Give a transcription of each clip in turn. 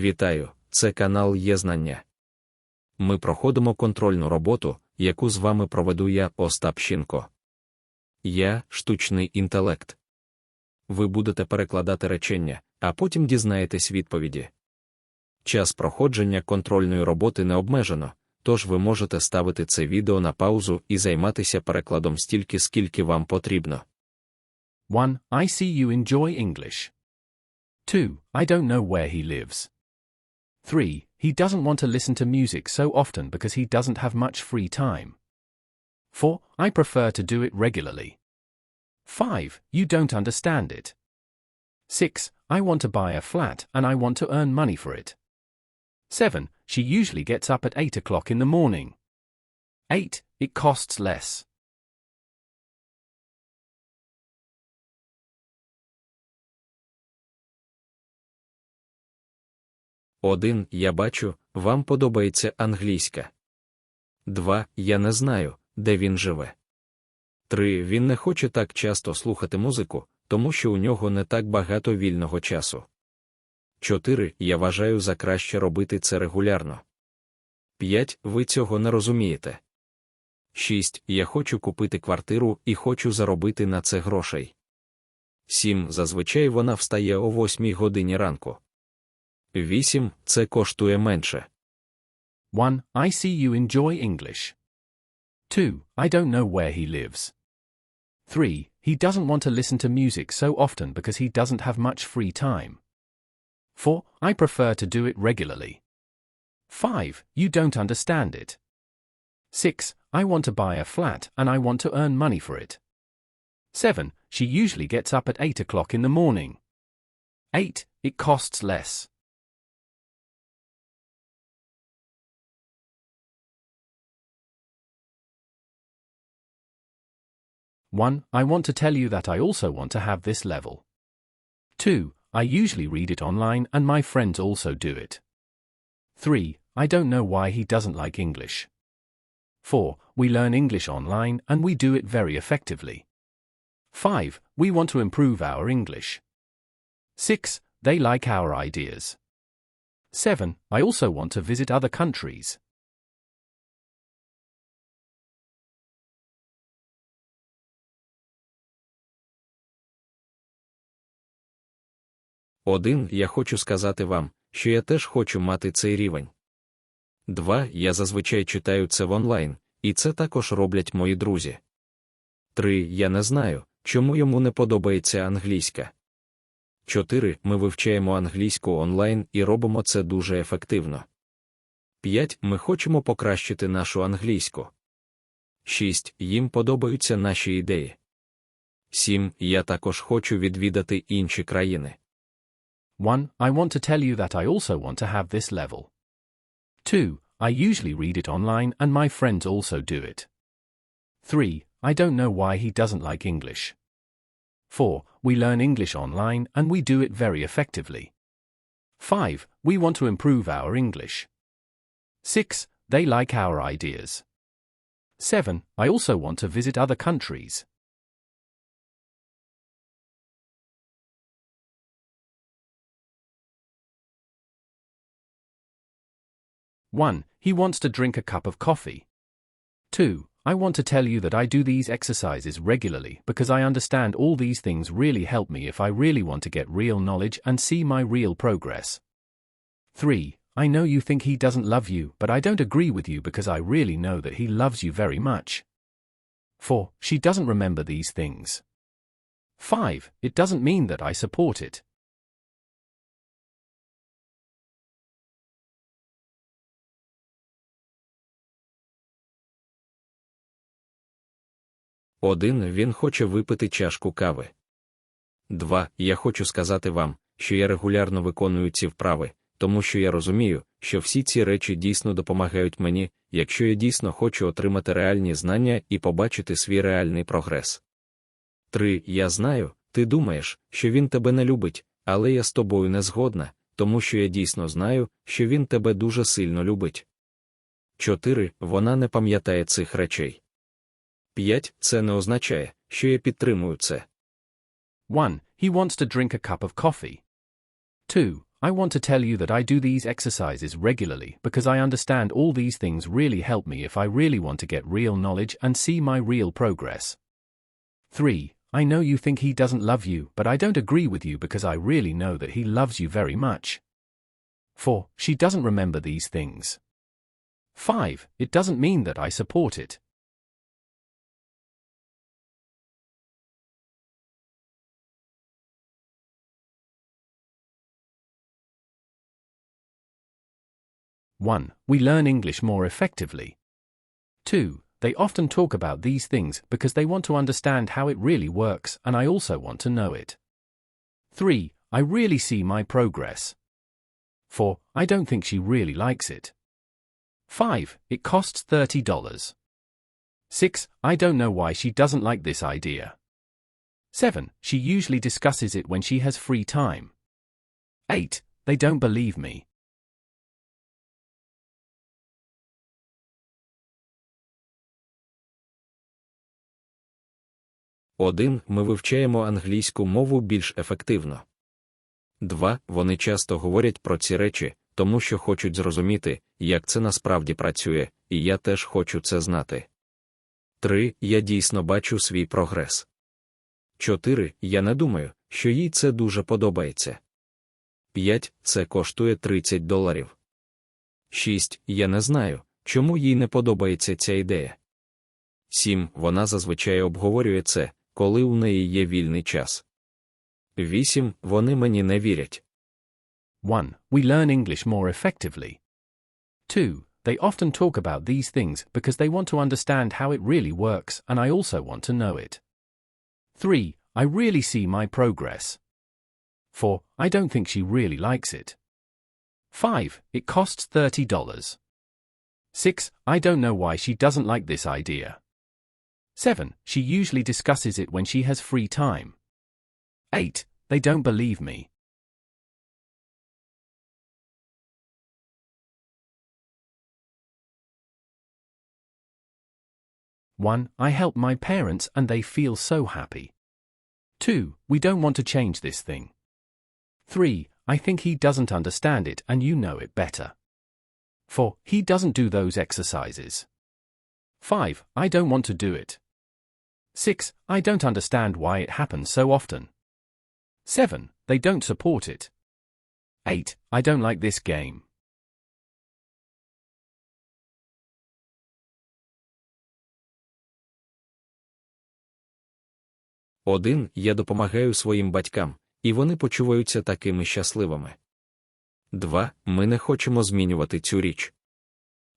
Вітаю, це канал Є Знання. Ми проходимо контрольну роботу, яку з вами проведу я, Остап Щінко. Я штучний інтелект. Ви будете перекладати речення, а потім дізнаєтесь відповіді. Час проходження контрольної роботи не обмежено, тож ви можете ставити це відео на паузу і займатися перекладом стільки, скільки вам потрібно. 1. I see you enjoy English. 2. I don't know where he lives. 3. He doesn't want to listen to music so often because he doesn't have much free time. 4. I prefer to do it regularly. 5. You don't understand it. 6. I want to buy a flat and I want to earn money for it. 7. She usually gets up at 8 o'clock in the morning. 8. It costs less. Один. Я бачу, вам подобається англійська. 2. Я не знаю, де він живе. 3. Він не хоче так часто слухати музику, тому що у нього не так багато вільного часу. 4. Я вважаю за краще робити це регулярно. 5. Ви цього не розумієте. 6. Я хочу купити квартиру і хочу заробити на це грошей. 7. Зазвичай вона встає о 8 годині ранку. 8. Це коштує менше. 1. I see you enjoy English. 2. I don't know where he lives. 3. He doesn't want to listen to music so often because he doesn't have much free time. 4. I prefer to do it regularly. 5. You don't understand it. 6. I want to buy a flat and I want to earn money for it. 7. She usually gets up at 8 o'clock in the morning. 8. It costs less. One, I want to tell you that I also want to have this level. Two, I usually read it online and my friends also do it. Three, I don't know why he doesn't like English. 4. We learn English online and we do it very effectively. 5. We want to improve our English. 6. They like our ideas. 7. I also want to visit other countries. Один. Я хочу сказати вам, що я теж хочу мати цей рівень. 2. Я зазвичай читаю це в онлайн, і це також роблять мої друзі. 3. Я не знаю, чому йому не подобається англійська. 4. Ми вивчаємо англійську онлайн і робимо це дуже ефективно. 5. Ми хочемо покращити нашу англійську. 6. Їм подобаються наші ідеї. 7. Я також хочу відвідати інші країни. 1. I want to tell you that I also want to have this level. 2. I usually read it online and my friends also do it. 3. I don't know why he doesn't like English. 4. We learn English online and we do it very effectively. 5. We want to improve our English. 6. They like our ideas. 7. I also want to visit other countries. One, he wants to drink a cup of coffee. Two, I want to tell you that I do these exercises regularly because I understand all these things really help me if I really want to get real knowledge and see my real progress. 3. I know you think he doesn't love you, but I don't agree with you because I really know that he loves you very much. 4. She doesn't remember these things. 5. It doesn't mean that I support it. Один. Він хоче випити чашку кави. 2. Я хочу сказати вам, що я регулярно виконую ці вправи, тому що я розумію, що всі ці речі дійсно допомагають мені, якщо я дійсно хочу отримати реальні знання і побачити свій реальний прогрес. 3. Я знаю, ти думаєш, що він тебе не любить, але я з тобою не згодна, тому що я дійсно знаю, що він тебе дуже сильно любить. 4. Вона не пам'ятає цих речей. 5. Це не означає, що я підтримую це. 1. He wants to drink a cup of coffee. 2. I want to tell you that I do these exercises regularly because I understand all these things really help me if I really want to get real knowledge and see my real progress. 3. I know you think he doesn't love you, but I don't agree with you because I really know that he loves you very much. 4. She doesn't remember these things. 5. It doesn't mean that I support it. One, we learn English more effectively. Two, they often talk about these things because they want to understand how it really works and I also want to know it. 3. I really see my progress. 4. I don't think she really likes it. 5. It costs $30. 6. I don't know why she doesn't like this idea. 7. She usually discusses it when she has free time. 8. They don't believe me. Один. Ми вивчаємо англійську мову більш ефективно. 2. Вони часто говорять про ці речі, тому що хочуть зрозуміти, як це насправді працює, і я теж хочу це знати. 3. Я дійсно бачу свій прогрес. 4. Я не думаю, що їй це дуже подобається. 5. Це коштує 30 доларів. 6. Я не знаю, чому їй не подобається ця ідея. 7. Вона зазвичай обговорює це, коли у неї є вільний час. 8. Вони мені не вірять. 1. We learn English more effectively. 2. They often talk about these things because they want to understand how it really works and I also want to know it. 3. I really see my progress. 4. I don't think she really likes it. 5. It costs $30. 6. I don't know why she doesn't like this idea. 7. She usually discusses it when she has free time. 8. They don't believe me. One, I help my parents and they feel so happy. Two, we don't want to change this thing. Three, I think he doesn't understand it and you know it better. Four, he doesn't do those exercises. Five, I don't want to do it. 6. I don't understand why it happens so often. 7. They don't support it. 8. I don't like this game. Один. Я допомагаю своїм батькам, і вони почуваються такими щасливими. 2. Ми не хочемо змінювати цю річ.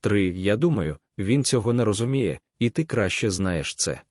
3. Я думаю, він цього не розуміє, і ти краще знаєш це.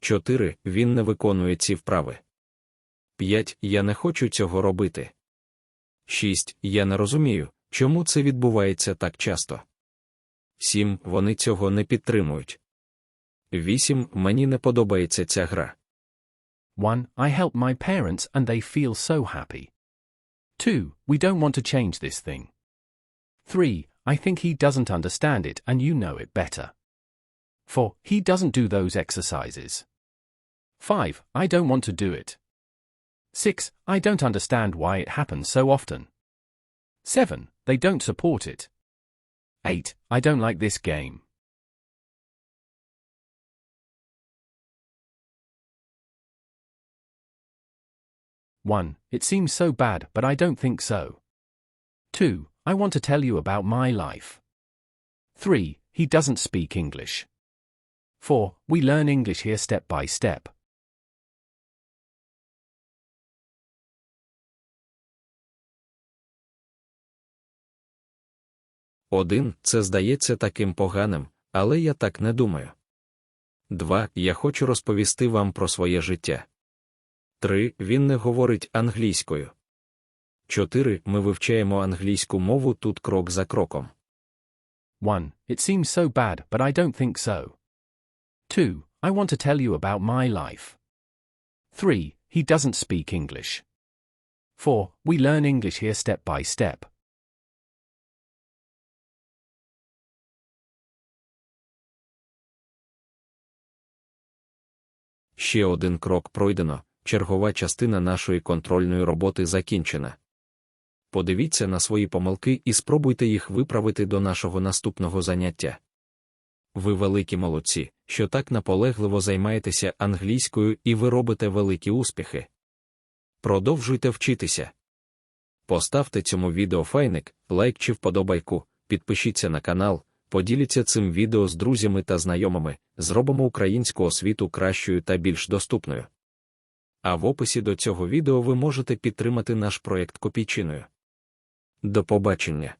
4. Він не виконує ці вправи. 5. Я не хочу цього робити. 6. Я не розумію, чому це відбувається так часто. 7. Вони цього не підтримують. 8. Мені не подобається ця гра. 1. I help my parents and they feel so happy. 2. We don't want to change this thing. 3. I think he doesn't understand it and you know it better. 4. He doesn't do those exercises. 5. I don't want to do it. 6. I don't understand why it happens so often. 7. They don't support it. 8. I don't like this game. One, it seems so bad, but I don't think so. Two, I want to tell you about my life. Three, he doesn't speak English. Four, we learn English here step by step. Один. Це здається таким поганим, але я так не думаю. 2. Я хочу розповісти вам про своє життя. 3. Він не говорить англійською. 4. Ми вивчаємо англійську мову тут крок за кроком. 1. It seems so bad, but I don't think so. 2. I want to tell you about my life. 3. He doesn't speak English. 4. We learn English here step by step. Ще один крок пройдено, чергова частина нашої контрольної роботи закінчена. подивіться на свої помилки і спробуйте їх виправити до нашого наступного заняття. Ви великі молодці, що так наполегливо займаєтеся англійською і ви робите великі успіхи. Продовжуйте вчитися. Поставте цьому відео файник, лайк чи вподобайку, підпишіться на канал, поділіться цим відео з друзями та знайомими, зробимо українську освіту кращою та більш доступною. А в описі до цього відео ви можете підтримати наш проєкт копійчиною. До побачення!